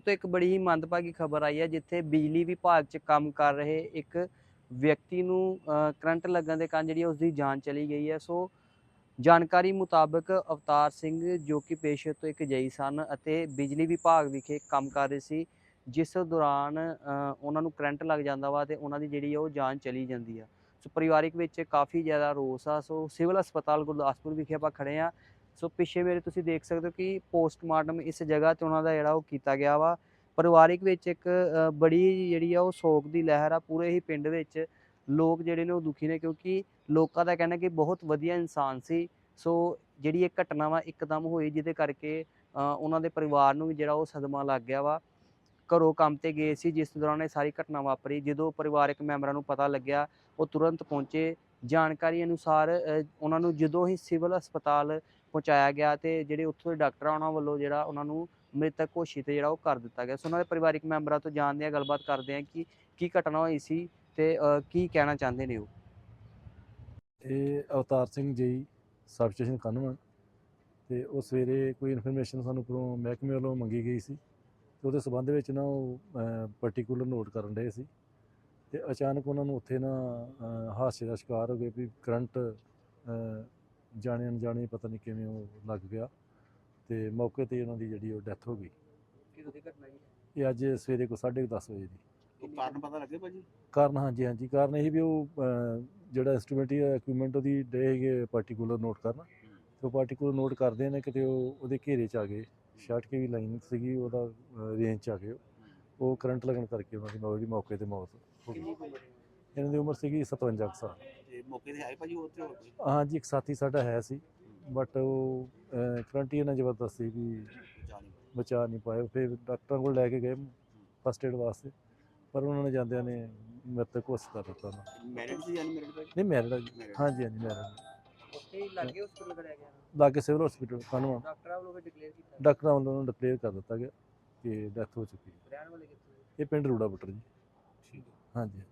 ਤੋਂ ਇੱਕ ਬੜੀ ਹੀ ਮੰਦਭਾਗੀ ਖਬਰ ਆਈ ਹੈ ਜਿੱਥੇ ਬਿਜਲੀ ਵਿਭਾਗ 'ਚ ਕੰਮ ਕਰ ਰਹੇ ਇੱਕ ਵਿਅਕਤੀ ਨੂੰ ਕਰੰਟ ਲੱਗਣ ਦੇ ਕਾਰਨ ਜਿਹੜੀ ਹੈ ਉਸ ਦੀ ਜਾਨ ਚਲੀ ਗਈ ਹੈ। ਸੋ ਜਾਣਕਾਰੀ ਮੁਤਾਬਕ ਅਵਤਾਰ ਸਿੰਘ ਜੋ ਕਿ ਪੇਸ਼ੇ ਤੋਂ ਇੱਕ ਜਈ ਸਨ ਅਤੇ ਬਿਜਲੀ ਵਿਭਾਗ ਵਿਖੇ ਕੰਮ ਕਰ ਰਹੇ ਸੀ ਜਿਸ ਦੌਰਾਨ ਅ, ਉਹਨਾਂ ਨੂੰ ਕਰੰਟ ਲੱਗ ਜਾਂਦਾ ਵਾ ਤੇ ਉਹਨਾਂ ਦੀ ਜਿਹੜੀ ਉਹ ਜਾਨ ਚਲੀ ਜਾਂਦੀ ਆ। ਸੋ ਪਰਿਵਾਰਿਕ ਵਿੱਚ ਕਾਫੀ ਜ਼ਿਆਦਾ ਰੋਸ ਆ। ਸੋ ਸਿਵਲ ਹਸਪਤਾਲ ਗੁਰਦਾਸਪੁਰ ਵਿਖੇ ਆਪਾਂ ਖੜੇ ਆ ਸੋ ਪਿੱਛੇ ਮੇਰੇ ਤੁਸੀਂ ਦੇਖ ਸਕਦੇ ਹੋ ਕਿ ਪੋਸਟਮਾਰਟਮ ਇਸ ਜਗ੍ਹਾ ਤੇ ਉਹਨਾਂ ਦਾ ਜਿਹੜਾ ਉਹ ਕੀਤਾ ਗਿਆ ਵਾ। ਪਰਿਵਾਰਿਕ ਵਿੱਚ ਇੱਕ ਬੜੀ ਜਿਹੜੀ ਆ ਉਹ ਸੋਗ ਦੀ ਲਹਿਰ ਆ ਪੂਰੇ ਹੀ ਪਿੰਡ ਵਿੱਚ। ਲੋਕ ਜਿਹੜੇ ਨੇ ਉਹ ਦੁਖੀ ਨੇ ਕਿਉਂਕਿ ਲੋਕਾਂ ਦਾ ਕਹਿਣਾ ਕਿ ਬਹੁਤ ਵਧੀਆ ਇਨਸਾਨ ਸੀ। ਸੋ ਜਿਹੜੀ ਇਹ ਘਟਨਾ ਵਾ ਇੱਕਦਮ ਹੋਈ, ਜਿਹਦੇ ਕਰਕੇ ਉਹਨਾਂ ਦੇ ਪਰਿਵਾਰ ਨੂੰ ਵੀ ਜਿਹੜਾ ਉਹ ਸਦਮਾ ਲੱਗ ਗਿਆ ਵਾ। ਘਰੋਂ ਕੰਮ ਤੇ ਗਏ ਸੀ, ਜਿਸ ਦੌਰਾਨ ਇਹ ਸਾਰੀ ਘਟਨਾ ਵਾਪਰੀ, ਜਦੋਂ ਪਰਿਵਾਰਕ ਮੈਂਬਰਾਂ ਨੂੰ ਪਤਾ ਲੱਗਿਆ, ਉਹ ਤੁਰੰਤ ਪਹੁੰਚੇ। ਜਾਣਕਾਰੀ ਅਨੁਸਾਰ ਉਹਨਾਂ ਨੂੰ ਜਦੋਂ ਹੀ ਸਿਵਲ ਹਸਪਤਾਲ ਪਹੁੰਚਾਇਆ ਗਿਆ ਤੇ ਜਿਹੜੇ ਉੱਥੋਂ ਦੇ ਡਾਕਟਰ ਆ, ਉਹਨਾਂ ਵੱਲੋਂ ਜਿਹੜਾ ਉਹਨਾਂ ਨੂੰ ਮ੍ਰਿਤਕ ਘੋਸ਼ਿਤ ਜਿਹੜਾ ਉਹ ਕਰ ਦਿੱਤਾ ਗਿਆ। ਸੋ ਉਹਨਾਂ ਦੇ ਪਰਿਵਾਰਕ ਮੈਂਬਰਾਂ ਤੋਂ ਜਾਣਦੇ ਆ, ਗੱਲਬਾਤ ਕਰਦੇ ਆ ਕਿ ਕੀ ਘਟਨਾ ਹੋਈ ਸੀ ਤੇ ਕੀ ਕਹਿਣਾ ਚਾਹੁੰਦੇ ਨੇ ਉਹ? ਇਹ ਅਵਤਾਰ ਸਿੰਘ ਜੀ, ਸਬ ਸਟੇਸ਼ਨ ਕਨਵਨ ਤੇ ਉਹ ਸਵੇਰੇ ਕੋਈ ਇਨਫੋਰਮੇਸ਼ਨ ਸਾਨੂੰ ਉੱਪਰੋਂ ਮਹਿਕਮੇ ਵੱਲੋਂ ਮੰਗੀ ਗਈ ਸੀ। ਤੇ ਉਹਦੇ ਸਬੰਧ ਵਿੱਚ ਨਾ ਉਹ ਪਾਰਟਿਕੂਲਰ ਨੋਟ ਕਰਨ ਰਹੇ ਸੀ ਤੇ ਅਚਾਨਕ ਉਹਨਾਂ ਨੂੰ ਉੱਥੇ ਨਾ ਹਾਦਸੇ ਦਾ ਸ਼ਿਕਾਰ ਹੋ ਗਏ ਵੀ ਕਰੰਟ ਜਾਣੇ ਅਣਜਾਣੇ ਪਤਾ ਨਹੀਂ ਕਿਵੇਂ ਉਹ ਲੱਗ ਗਿਆ ਤੇ ਮੌਕੇ ਤੇ ਉਹਨਾਂ ਦੀ ਜਿਹੜੀ ਉਹ ਡੈਥ ਹੋ ਗਈ। ਕਿਦੋਂ ਦੀ ਘਟਨਾ ਜੀ? ਇਹ ਅੱਜ ਸਵੇਰੇ ਕੋ 10:30 ਵਜੇ ਦੀ। ਕਾਰਨ ਪਤਾ ਲੱਗੇ ਭਾਜੀ? ਕਾਰਨ ਹਾਂਜੀ ਹਾਂਜੀ। ਕਾਰਨ ਇਹ ਵੀ ਉਹ ਜਿਹੜਾ ਇੰਸਟਰੂਮੈਂਟ ਜਾਂ ਇਕਵਿਪਮੈਂਟ ਉਹਦੀ ਡੇ ਹੈਗੇ ਪਾਰਟਿਕੂਲਰ ਨੋਟ ਕਰਨ। ਤੇ ਉਹ ਪਾਰਟਿਕੂਲਰ ਨੋਟ ਕਰਦੇ ਨੇ ਕਿਤੇ ਉਹ ਉਹਦੇ ਘੇਰੇ ਚ ਆ ਗਏ। ਸ਼ਾਰਟ ਕੇ ਵੀ ਲਾਈਨ ਸੀਗੀ ਉਹਦਾ ਰੇਂਜ ਚ ਆ ਗਏ ਉਹ। ਕਰੰਟ ਲੱਗਣ ਕਰਕੇ ਉਹਨਾਂ ਦੀ ਮੌੜੀ ਮੌਕੇ ਤੇ ਮੌਤ ਹੋ ਗਈ? ਇਹਨਾਂ ਦੀ ਉਮਰ ਸੀਗੀ 57 ਕੁ ਸਾਲ ਤੇ ਮੌਕੇ ਤੇ ਆਏ ਭਾਜੀ ਉੱਥੇ ਹੋਰ ਕੋਈ ਹਾਂਜੀ ਇੱਕ ਸਾਥੀ ਸਾਡਾ ਹੈ ਸੀ ਬਟ ਉਹ ਕਰੰਟ ਹੀ ਇਹਨਾਂ ਜ਼ਬਰਦਸਤ ਸੀ ਵੀ ਬਚਾ ਨਹੀਂ ਪਾਏ। ਫਿਰ ਡਾਕਟਰਾਂ ਕੋਲ ਲੈ ਕੇ ਗਏ ਫਸਟ ਏਡ ਵਾਸਤੇ ਪਰ ਉਹਨਾਂ ਨੇ ਜਾਂਦਿਆਂ ਨੇ ਮ੍ਰਿਤਕ ਕਰ ਦਿੱਤਾ ਮੈਰਿਡ ਸੀ ਅਨਮੈਰਿਡ ਭਾਜੀ ਨਹੀਂ ਮੈਰਿਡ ਜੀ। ਹਾਂਜੀ ਹਾਂਜੀ ਮੈਰਿਡ ਹੀ ਲੱਗੇ ਹਸਪੀਟਲ ਕਰਿਆ ਗਿਆ ਲਾਗੇ ਸਿਵਲ ਹਸਪੀਟਲ ਕਨਵਾ ਡਾਕਟਰਾਂ ਵੱਲੋਂ ਵੀ ਡਿਕਲੇਅਰ ਕੀਤਾ। ਡਾਕਟਰਾਂ ਵੱਲੋਂ ਉਹਨੂੰ ਡਿਕਲੇਅਰ ਕਰ ਦਿੱਤਾ ਗਿਆ ਕਿ ਡੈਥ ਹੋ ਚੁੱਕੀ ਹੈ। ਰਹਿਣ ਵਾਲੇ ਕਿੱਥੋਂ ਦੇ? ਇਹ ਪਿੰਡ ਰੂੜਾ ਬੁੱਟਰ ਜੀ। ਠੀਕ ਹੈ। ਹਾਂਜੀ।